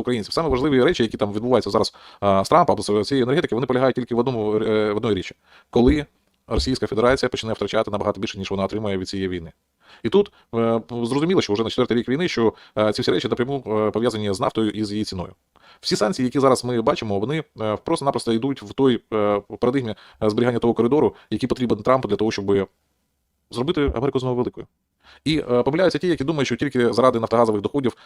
українців. Саме важливі речі, які там відбуваються зараз з Трампа або цієї енергетики, вони полягають тільки в одному е, в одної річі, коли Російська Федерація почне втрачати набагато більше, ніж вона отримує від цієї війни. І тут е, зрозуміло, що вже на четвертий рік війни, що е, ці всі речі напряму пов'язані з нафтою і з її ціною. Всі санкції, які зараз ми бачимо, вони просто-напросто йдуть в той парадигмі зберігання того коридору, який потрібен Трампу для того, щоб зробити Америку знову великою. І помиляються ті, які думають, що тільки заради нафтогазових доходів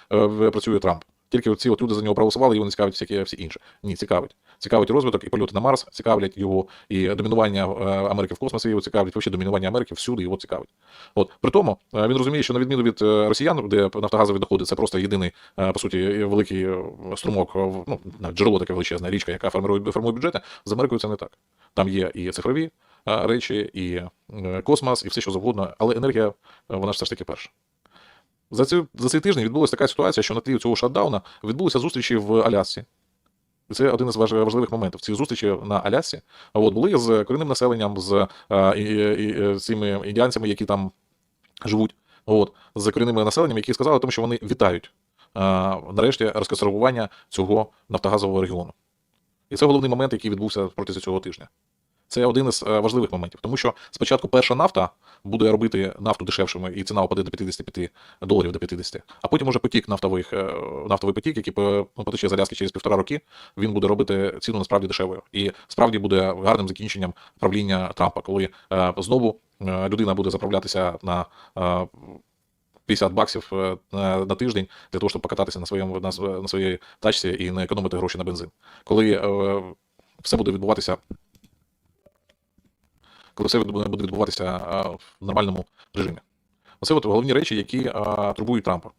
працює Трамп. Тільки ці от люди за нього проголосували, і вони цікавить всякі всі інші. Ні, цікавить. Цікавить розвиток, і польоти на Марс, цікавлять його, і домінування е, Америки в космосі його цікавить, взагалі домінування Америки всюди його цікавить. От при тому е, він розуміє, що на відміну від е, росіян, де нафтогазові доходи це просто єдиний, по суті, великий струмок, ну джерело таке величезне, річка, яка формує, формує бюджети. З Америкою це не так. Там є і цифрові речі, і космос, і все що завгодно, але енергія вона ж все ж таки перша. За, цю, за цей тиждень відбулася така ситуація, що на тлі цього шатдауна відбулися зустрічі в Алясці. Це один із важливих моментів. Ці зустрічі на Алясці от, були з корінним населенням, з і, і, і, цими індіанцями, які там живуть, от, з корінними населенням, які сказали, тому, що вони вітають е, нарешті розконсервування цього нафтогазового регіону. І це головний момент, який відбувся протягом цього тижня. Це один із е, важливих моментів, тому що спочатку перша нафта буде робити нафту дешевшими, і ціна упаде до 55 доларів до 50. А потім уже потік нафтових, е, нафтовий потік, який ну, потече з через півтора роки, він буде робити ціну насправді дешевою. І справді буде гарним закінченням правління Трампа, коли е, знову людина буде заправлятися на. е, 50 баксів на, тиждень для того, щоб покататися на своєму на, на своїй тачці і не економити гроші на бензин. Коли все буде відбуватися коли все буде відбуватися в нормальному режимі. Оце от головні речі, які турбують Трампа.